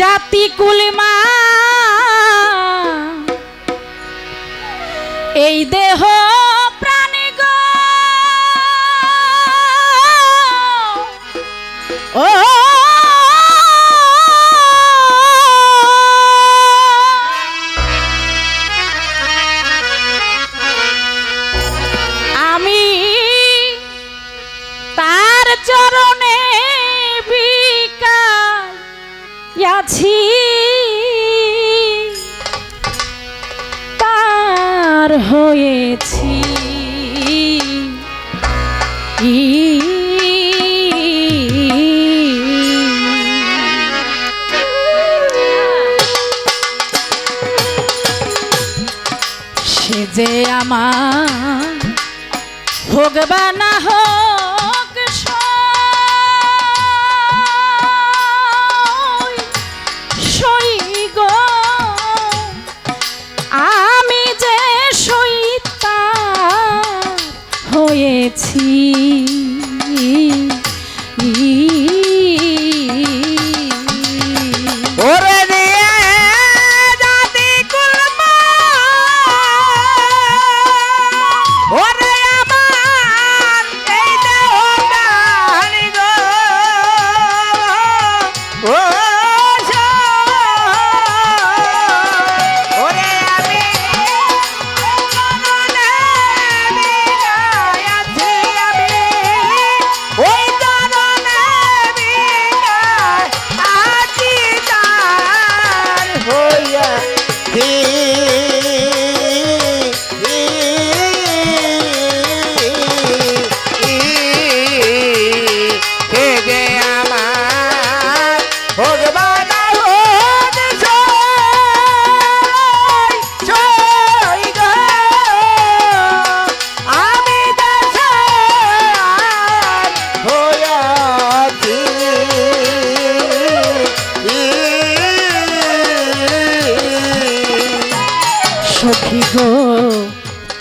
জাতি কুলিমা। এই দেহ আছি তার হয়েছি। সে যে আমার হোক বা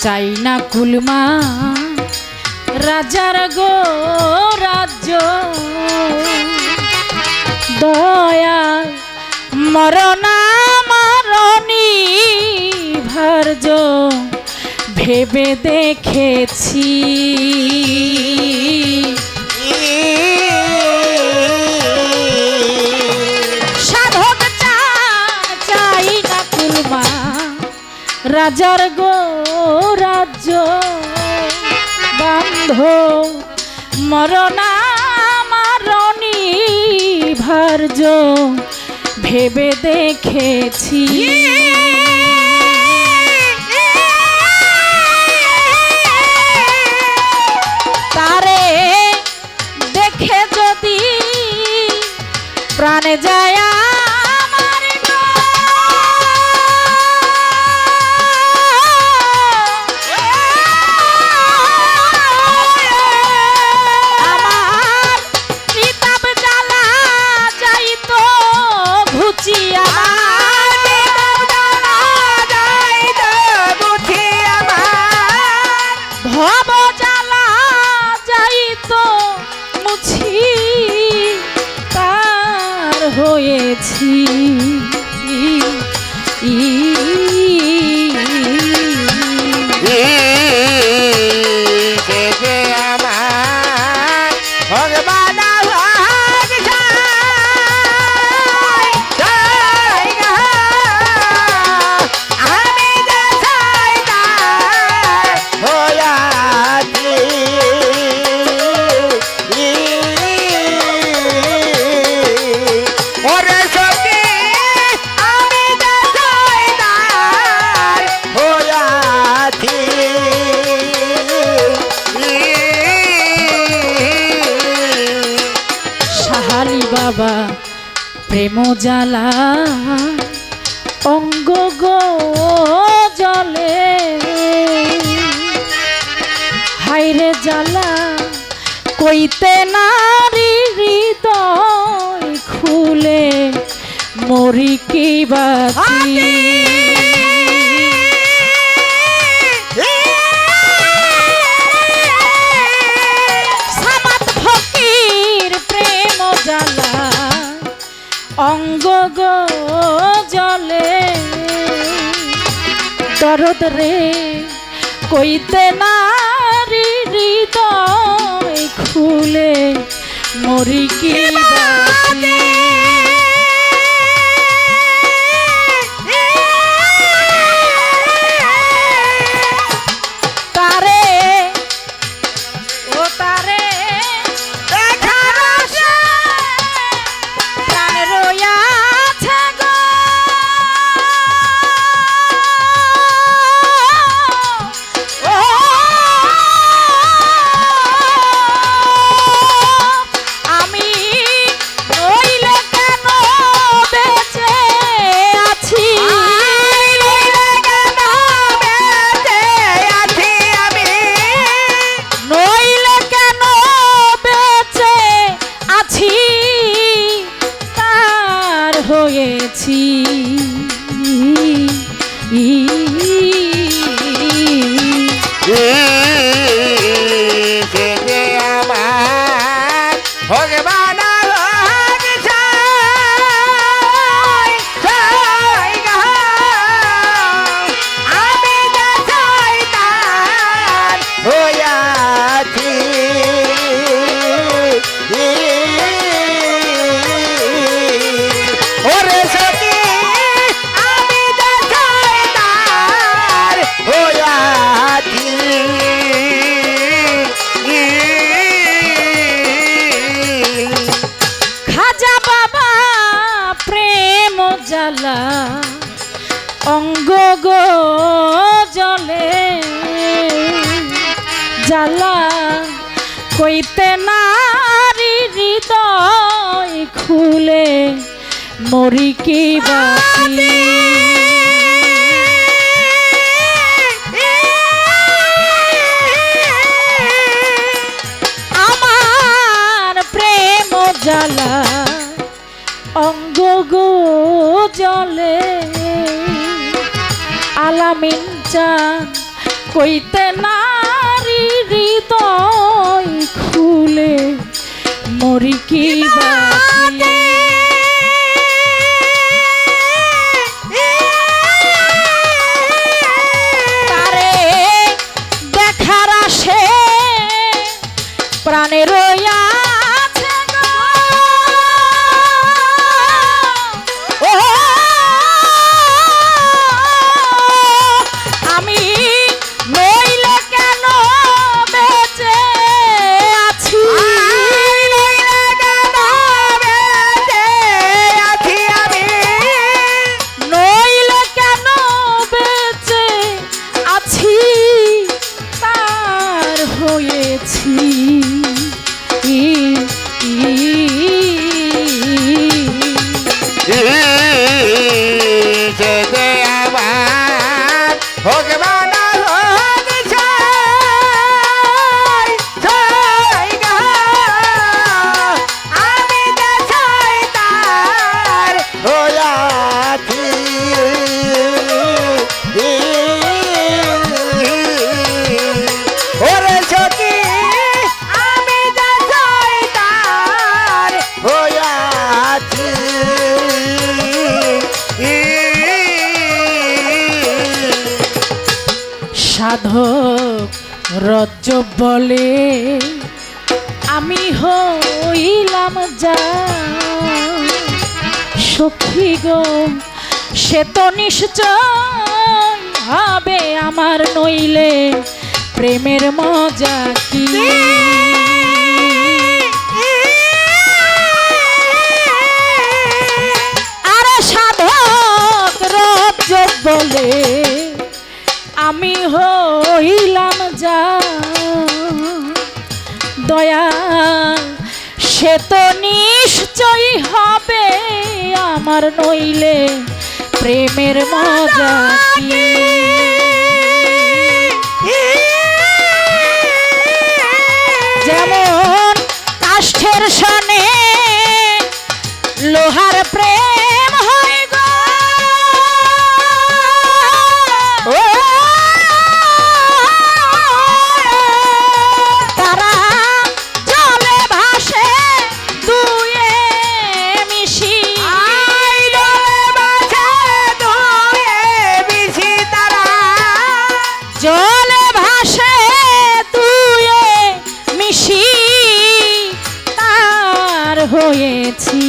চাই না কুলমা। রাজার গো রাজ্য। দয়াল মরণা মরণি ভার্য। ভেবে দেখেছি। সাধক চা- চাই না কুলমা। রাজার গো রাজ্য বান্ধ। মরণা মারণি ভার্য ভেবে দেখেছি। তারে দেখে যদি প্রাণে যায় হয়েছি জ্বালা অঙ্গ গো জলে। হাইরে জ্বালা কইতে নারী হৃদয় খুলে মরি কি বাতি? দরদ রে কইতে নারী হৃদয় খুলে মরি কি হয়েছি অঙ্গ গো জলে জ্বালা কইতে নারী হৃদয় খুলে মরি কি বাতি আমার প্রেম জ্বালা জলে আলামিন চান কইতে নারী হৃদয় খুলে মরি কি বাতি সাধক, রজ্জ বলে, আমি হইলাম যা। সখী গো, সে তো নিশ্চয় হবে আমার নইলে প্রেমের মজা কি? আরে সাধক, রজ্জ বলে আমি হইলাম যা। দয়া সে তো নিশ্চয়ই হবে আমার নইলে প্রেমের মজা যেমন কাষ্ঠের সনে হয়েছি।